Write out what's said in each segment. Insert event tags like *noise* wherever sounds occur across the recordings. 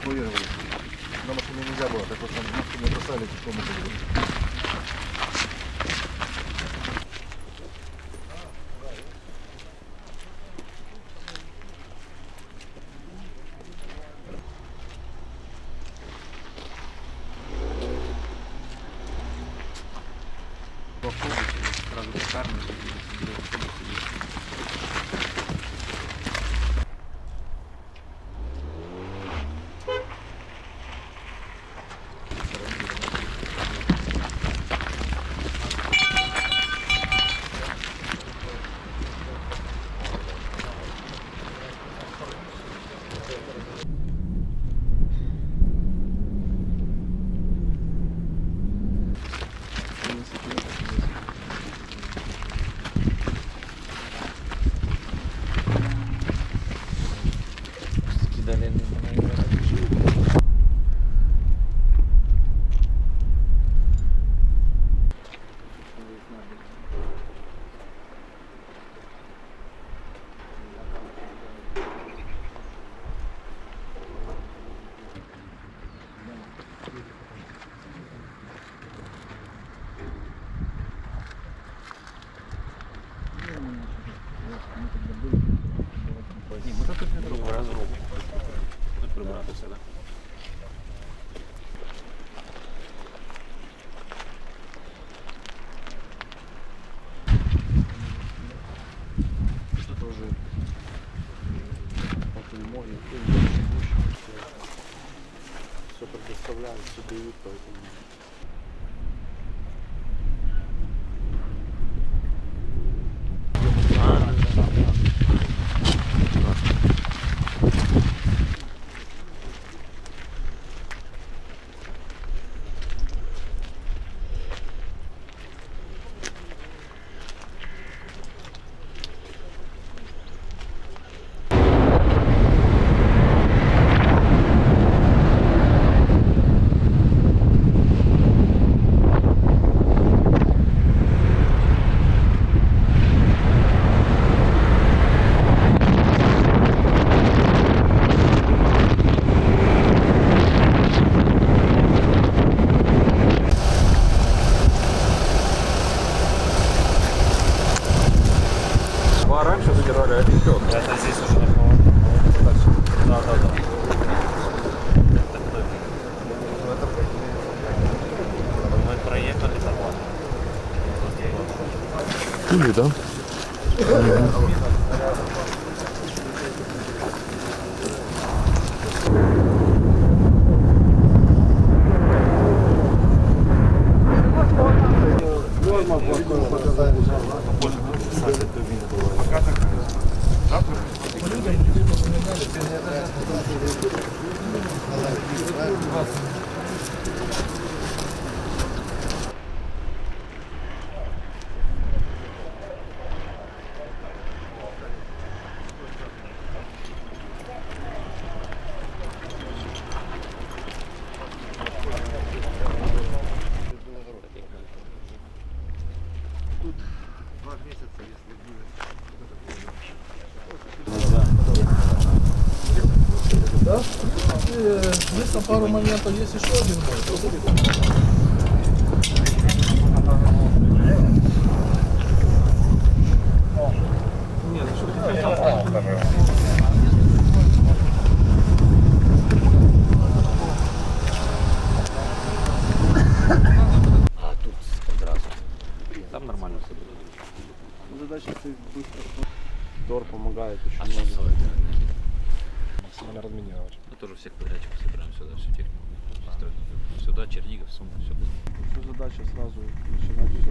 эвакуировали. На машине нельзя было, так вот там машину бросали, в комнату были. В автобусе сразу пекарня. По море, все предоставляют, все дают, поэтому... пару моментов, есть еще один мой. Задача сразу начинать все.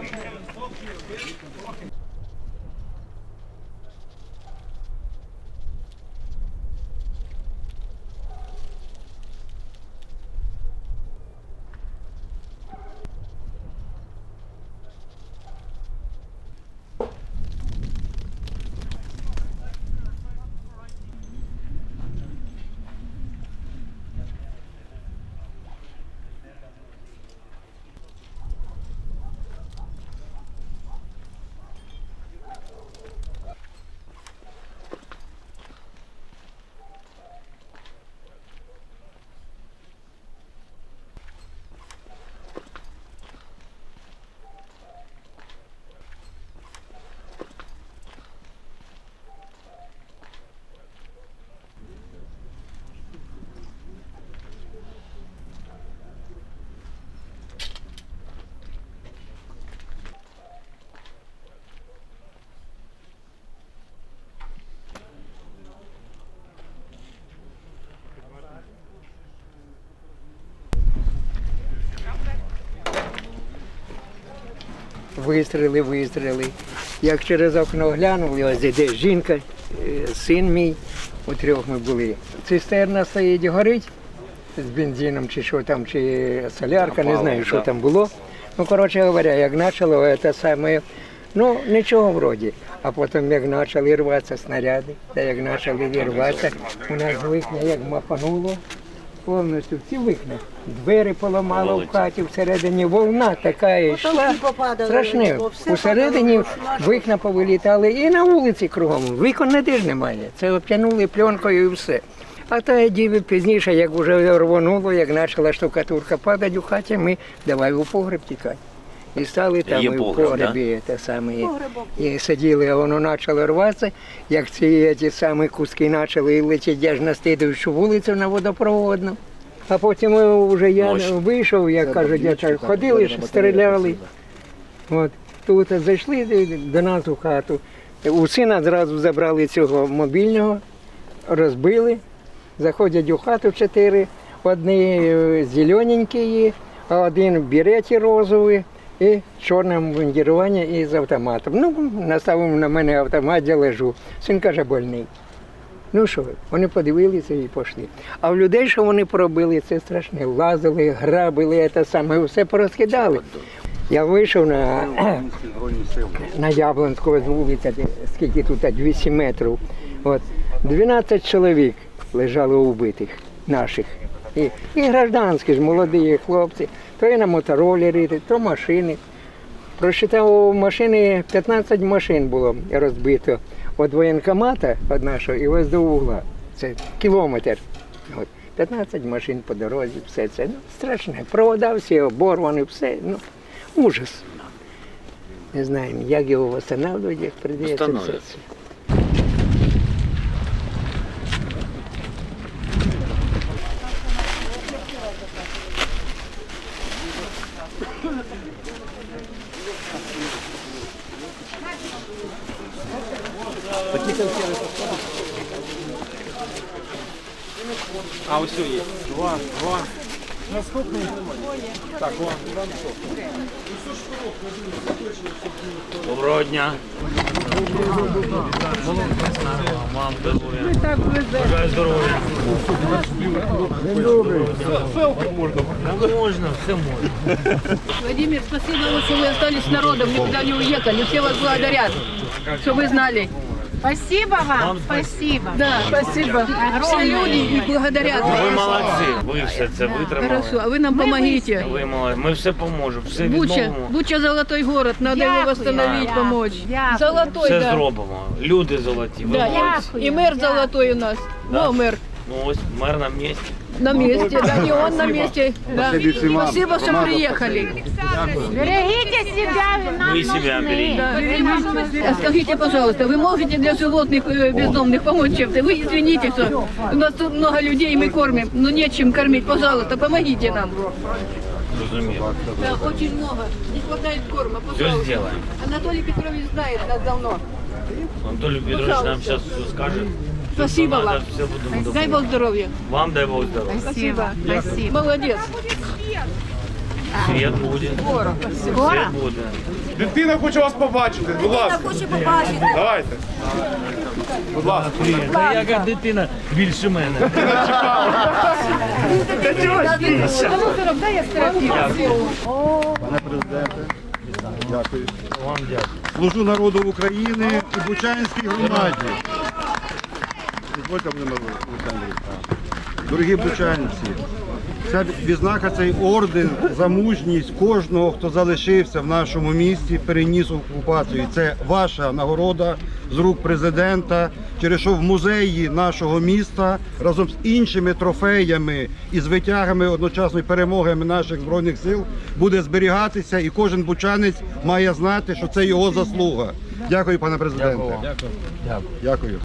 Thank you. Вистріли, вистріли. Як через окно глянули, ось іде жінка, е, син мій, у трьох ми були. Цистерна стоїть, горить з бензином, чи що там, чи солярка, не знаю, що там було. Ну, коротше говоря, як почало це саме, ну нічого вроді. А потім як почали рватися снаряди, та як почали рватися, у нас вікна як махануло. Повністю всі вікна. Двері поламало в хаті, всередині волна така йшла. Страшне. Усередині вікна повилітали і на вулиці кругом. Вікон не теж немає. Це обтянули пленкою і все. А та діви пізніше, як вже рвонуло, як почала штукатурка падати у хаті, ми давай у погреб тікати. І стали там Є і в погреб, погребі те саме. І сиділи, а воно почало рватися, як ці ті самі куски почали летіти аж на слідуючу вулицю на водопроводну. А потім вже я Ночі. вийшов, як кажуть, я так, ходили, ж, стріляли. От. Тут зайшли до нас у хату. У сина зразу забрали цього мобільного, розбили. Заходять у хату чотири, одні е, зелененькі, а один в береті розовий і чорне мундірування і з автоматом. Ну, наставив на мене автомат, я лежу. Син каже, больний. Ну що, вони подивилися і пішли. А в людей, що вони поробили, це страшне. Лазили, грабили, це саме, все порозкидали. Я вийшов на, *clears throat* на Яблонську з вулиця, скільки тут, 200 метрів. От. 12 чоловік лежало убитих наших. І, і гражданські ж, молоді хлопці, то і на моторолері, то машини. Просчитав машини, 15 машин було розбито від воєнкомата від нашого і ось до угла. Це кілометр. От. 15 машин по дорозі, все це. Ну, страшне. Провода всі оборвані, все. Ну, ужас. Не знаємо, як його встановлювати, як прийдеться Доброго дня. Вам здоров'я. Бажаю здоров'я. Да можна, все можна. Владимир, спасибо, что вы остались с народом, никуда не уехали. Все вас благодарят, что вы знали Спасибо вам, спасибо. Да, спасибо. Все люди і благодарять. Ви молодці, ви все це витримали. Хорошо, а вы нам помогите. Ви молодці, ми все поможемо, все Буча, відновимо, Буча золотой город, надо его Дякую. восстановить, Дякую. помочь. Дякую. Золотой, все да. зробимо. Люди золоті, ви Да, молодці. Дякую. и мэр золотой у нас. Да. Ну, мэр Ну ось мер на місці. На месте, да, и он на месте. Да. Спасибо что приехали. Берегите себя, нам Вы себя берегите. А скажите, пожалуйста, вы можете для животных э, бездомных помочь чем-то? Вы извините, что у нас тут много людей, мы кормим, но нечем кормить. Пожалуйста, помогите нам. Розумію. Да, очень много. Не хватает корма, Все пожалуйста. зробимо. Анатолий Петрович знает нас давно. Анатолій Петрович нам зараз все скаже. Спасибо вам. Дай Бог здоровья. Вам дай Бог здоров'я. Спасибо, спасибо. Молодец. Світ буде. Скоро? Світ буде. Дитина хоче вас побачити, будь ласка. Хочу побачити. Давайте. Будь ласка. Та яка дитина більше мене. Пане президенте, дякую. Вам дякую. Служу народу України і Бучанській громаді. Дозвольте мене, Олександр. Дорогі бучанці, ця відзнака, цей орден за мужність кожного, хто залишився в нашому місті, переніс окупацію. Це ваша нагорода з рук президента, через що в музеї нашого міста разом з іншими трофеями і з витягами одночасної перемогами наших збройних сил буде зберігатися, і кожен бучанець має знати, що це його заслуга. Дякую, пане президенте. Дякую. Дякую.